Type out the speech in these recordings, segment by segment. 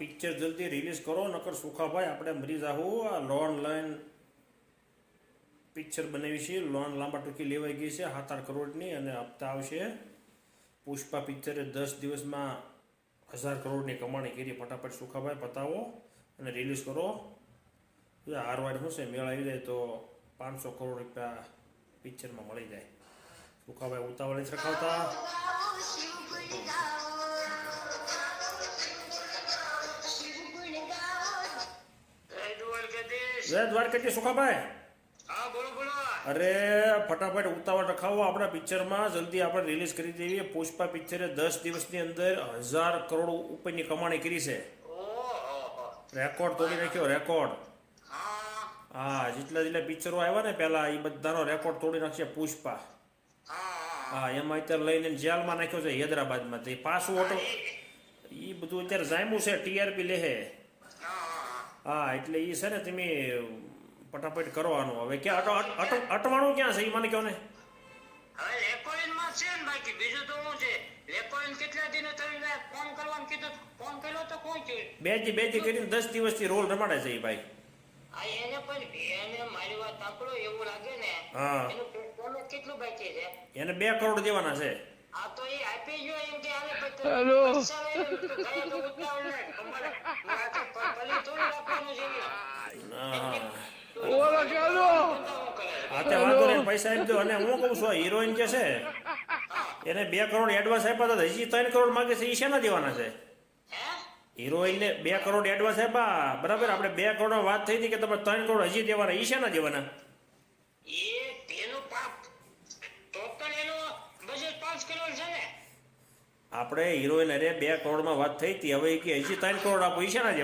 Picture જલ્દી release કરો, નકર સુખાભાઈ આપણે મરી જાહું. આ લોન લઈને પિક્ચર બનાવી છે. લોન લાંબા ટૂંકી લેવાઈ ગઈ છે સાત આઠ કરોડની અને હપ્તા આવશે. પુષ્પા પિક્ચરે દસ દિવસમાં હજાર કરોડની કમાણી કરી. ફટાફટ સુખાભાઈ પતાવો અને રિલીઝ કરો. હારવાડ શું છે, મેળ આવી જાય તો પાંચસો કરોડ રૂપિયા પિક્ચરમાં મળી જાય. સુખાભાઈ ઉતાવળ જ જય દ્વારકાજી સુખાભાઈ. હા બોલો બોલો. અરે ફટાફટ ઉતાવળ રખાવો. આપણા પિક્ચરમાં જલ્દી આપણે રિલીઝ કરી દેવી પુષ્પા પિક્ચરે દસ દિવસની અંદર હજાર કરોડ ઉપરની કમાણી કરી છે. રેકોર્ડ તોડી નાખ્યો રેકોર્ડ હા. જેટલા જેટલા પિક્ચરો આવ્યા ને પહેલા એ બધાનો રેકોર્ડ તોડી નાખશે પુષ્પા. હા. હા એમાં અત્યારે લઈને જેલમાં નાખ્યો છે હૈદરાબાદમાં. તે પાછું ઓટો એ. બધું અત્યારે જામ્યું છે ટીઆરપી લેહે હા એટલે એ છે ને તમે ફટાફટ કરવાનું. હવે ક્યાં અટ- અટ- અટવાણું ક્યાં છે એ મને કહો ને. હવે માં છે ને બાકી બીજું તો શું છે? રેકોર્ડિંગ કેટલા દિનો તમે ફોન કરવાનું કીધું? ફોન કર્યો તો કોઈ છે બેજી બેજી કરીને દસ દિવસથી રોલ રમાડે છે એ ભાઈ. આ એને પણ એને મારી વાત સાંભળો એવું લાગે ને. હા. એનું પેમેન્ટ કેટલું બાકી છે? એને બે કરોડ દેવાના છે. આ તો એ આપી ગયો એમ કે આને પછી પૈસા લઈને તો ગયા તો ઉતાવળ ને તમારે આ તો પ- પલી થોડી રાખવાનું છે. હા. Hola, Carlos. ધંધાઓ કરે. છે. આ તે વાંધો નહીં પૈસા આપજો. અને હું કહું છું હિરોઈન જે છે એને બે કરોડ એડવાન્સ આપ્યા હતા. હજી ત્રણ કરોડ માગે છે એ શેના દેવાના છે? હે? હિરોઈનને બે કરોડ એડવાન્સ આપ્યા. બરાબર આપણે બે કરોડ વાત થઈ હતી કે તમે ત્રણ કરોડ હજી દેવાના એ શેના દેવાના એ તેનું પાપ ટોટલ એનું બજેટ પાંચ કરોડ છે ને આપણે હિરોઈન અરે બે કરોડમાં વાત થઈ હતી. હવે કે હજી ત્રણ કરોડ આપો શેના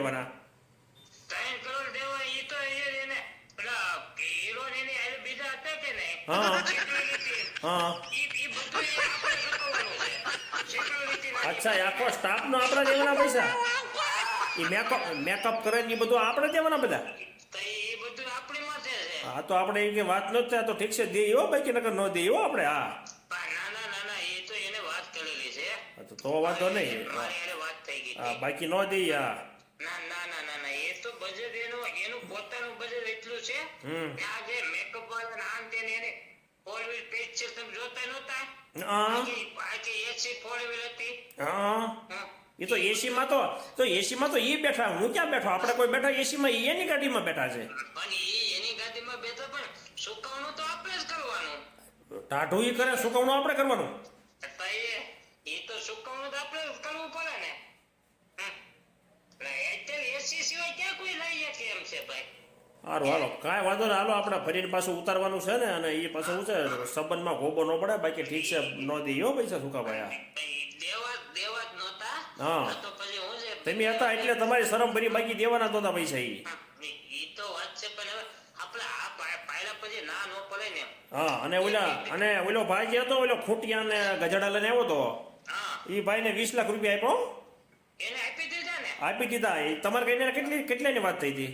ઈ- ઈ બધું એ આપણે ચૂકવવાનું છે. Security ના અચ્છા આખો સ્ટાફ નો આપણા દેવાના પૈસા? એ મેકઅપ મેકઅપ કરે ને એ બધું આપણે દેવાના બધા? હા તો આપણે એ વાત ન થાય તો ઠીક છે દે હો બાકી નકર ન દે હો આપણે હા પણ ના ના ના ના એ તો એને વાત કરેલી છે હા, તો તો વાંધો નહીં. બાકી ન દે હા ના ના ના ના ના એ તો બજેટ એનું એનું પોતાનું બજેટ એટલું છે આ જે મેકઅપ વાળા ને આમ તેને એને ફોર વ્હીલ પેજ છે તમે જોતા નહોતા? આખી એસી ફોર વ્હીલ હતી? હા. એ તો એસીમાં તો તો એસીમાં તો એ બેઠા હું ક્યાં બેઠો? આપણે કોઈ બેઠા એસીમાં માં એની ગાડીમાં બેઠા છે. પણ એ એની ગાડીમાં બેઠો પણ સુકવણું તો આપણે જ કરવાનું. ટાઢું ઈ કરે સુકવણું આપણે કરવાનું તો એ એ તો સુકવણું તો આપણે જ કરવું પડે ને હમ. ને અત્યારે એસી સિવાય ક્યાં કોઈ લઈ શકે એમ છે ભાઈ સારું હાલો. કાંઈ વાંધો નહીં. હાલો આપણે ફરીને પાછું ઉતારવાનું છે ને અને એ પાછું શું છે સંબંધમાં ગોબો ન પડે બાકી ઠીક છે ન દઈએ હો પૈસા સુકા ભાઈ હા. હું તમે હતા એટલે તમારી શરમ ભરી બાકી દેવાના તો હતા પૈસા ના નો ને હા અને ઓલા અને ઓલો ભાઈ જે હતો ઓલો ખૂટિયા ને ગજડા લઈને આવ્યો તો હા. એ ભાઈને વીસ લાખ રૂપિયા આપ્યો આપી દીધા આપી દીધા. એ તમારે કઈને કેટલી કેટલાની વાત થઈ હતી?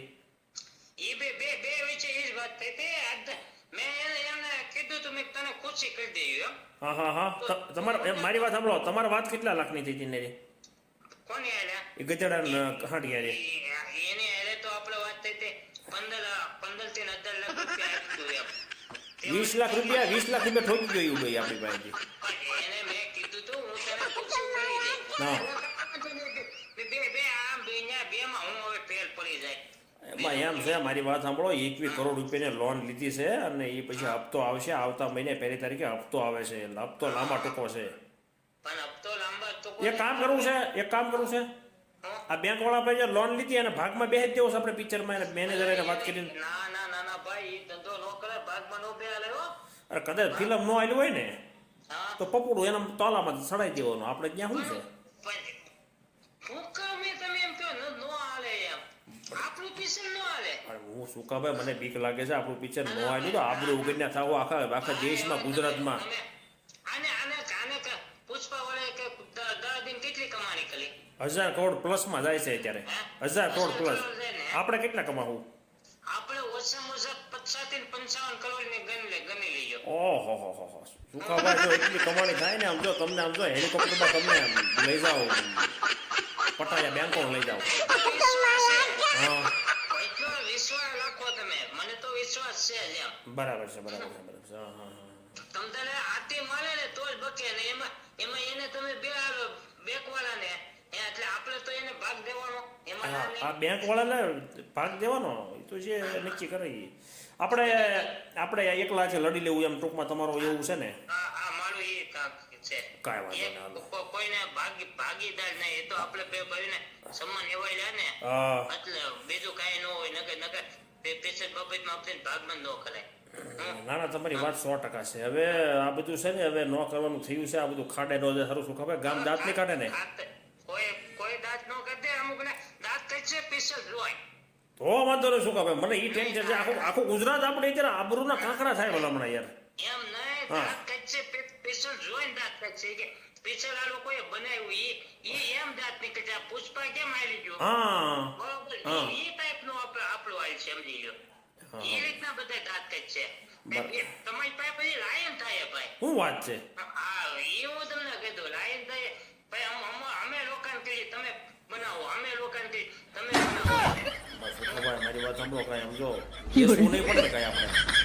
ઈ બે બે બે વચ્ચે એ જ વાત થઈ હતી. મેં એને એમને કીધું તું મેં તને ખુશી કરી દઈ એમ હા હા હા. તમારે મારી વાત સાંભળો. તમારે વાત કેટલા લાખની થઈ હતી ને કોની આલ્યા એ ગજડા રે. ઈ- એની હારે તો આપણે વાત થઈ હતી. પંદર પંદરથી અઢાર લાખ રૂપિયા આપ્યું એમ. વીસ લાખ રૂપિયા વીસ લાખ રૂપિયા ઠોકી ગયું ભાઈ આપણી પાસેથી એને મેં કીધું તું હું તને ખુશી કરી દઈ હા. બે બે આમ બે બે માં હું હવે ફેર પડી જાય. એમાં એમ છે મારી વાત સાંભળો એકવીસ કરોડ રૂપિયાની લોન લીધી છે અને એ પછી હપ્તો આવશે આવતા મહિને પહેલી તારીખે હપ્તો આવે છે હપ્તો લાંબા ટૂંકો છે. એક કામ કરવું છે એક કામ કરવું છે આ બેંક વાળા ભાઈ લોન લીધી અને ભાગમાં બેસી જ દેવો છે આપણે પિક્ચરમાં એને મેનેજર એને વાત કરીને. ના ના ના ના ભાઈ ધંધો નો કરે ભાગમાં નો બે હાલે અરે કદાચ ફિલ્મ નો આવેલી હોય ને તો પપડું એના તોલામાં સડાઈ દેવાનું. આપણે ત્યાં શું છે પણ હું કામ એ તમે એમ કહો ન નો હાલે એમ આપણું પિસન હું શું કહું મને બીક લાગે છે આપણું પિક્ચર ન આવેલું તો આબરૂ ઉગડ્યા થાવ આખા આખા દેશમાં ગુજરાતમાં. હજાર કરોડ પ્લસમાં જાય છે અત્યારે. હજાર કરોડ પ્લસ. આપણે કેટલા કમાવું? આપણે ઓછામાં ઓછા પચાસથી પંચાવન કરોડ ને ગણી લે ગણી લઈએ. ઓહો હો હો હો. સુખાભાઈ જો એટલી કમાણી થાય ને આમ જો તમને આમ જો હેલિકોપ્ટરમાં તમને આમ લઈ જાઓ. પટાયા બેંકો લઈ જાઓ. વિશ્વાસ છે જ એમ. બરાબર છે બરાબર છે બરાબર છે. હા હા હા. તમ મળે ને તો જ બકે ને એમાં એમાં એને તમે બે બેકવાળા ને એટલે આપણે તો એને ભાગ દેવાનો એમાં. આ બેંક વાળાને ભાગ દેવાનો એ તો જે નક્કી કરે આપણે આપણે એકલા છે લડી લેવું એમ ટૂંકમાં તમારું એવું છે ને? આ મારું એ છે. કાંઈ વાંધો નહીં. કોઈને ભાગી ભાગીદાર નહીં એ તો આપણે બે ભાઈને સમાન એવાય લે ને એટલે બીજું કાઈ ન હોય નકર નકર ભાગમાં ન ના ના તમારી વાત સો ટકા છે. હવે આ બધું છે ને હવે ન કરવાનું થયું છે આ બધું ખાડે નો જે સારું શું ખબર? ગામ દાંત નહીં કાઢે ને? કોઈ કોઈ દાંત નો અમુક ને દાંત તો વાંધો નહીં શું ખબર? મને ઈ ટેન્શન છે આખું આખું ગુજરાત આપણે અત્યારે આબરૂના કાંકરા થાય ભલા હમણાં યાર. એમ નહીં. દાંત કરશે જોઈ જોઈને દાંત કરશે કે પીસલ આ લોકોએ બનાવ્યું ઈ ઈ એમ દાંત નીકળે પુષ્પા કેમ આવી ગયો? હા. બરોબર ઈ છે સમજી લો એ રીતના બધા ઘાતક છે. તમારી પાસે પછી લાયન થાય ભાઈ. શું વાત છે? હા એ હું તમને કીધું લાયન થાય. ભાઈ અમ- અમ- અમે રોકાણ કરી તમે બનાવો અમે રોકાણ કરી તમે બનાવો. મારી વાત સાંભળો કાંઈ સમજો. એ શું નહીં પડે કાંઈ આપણે.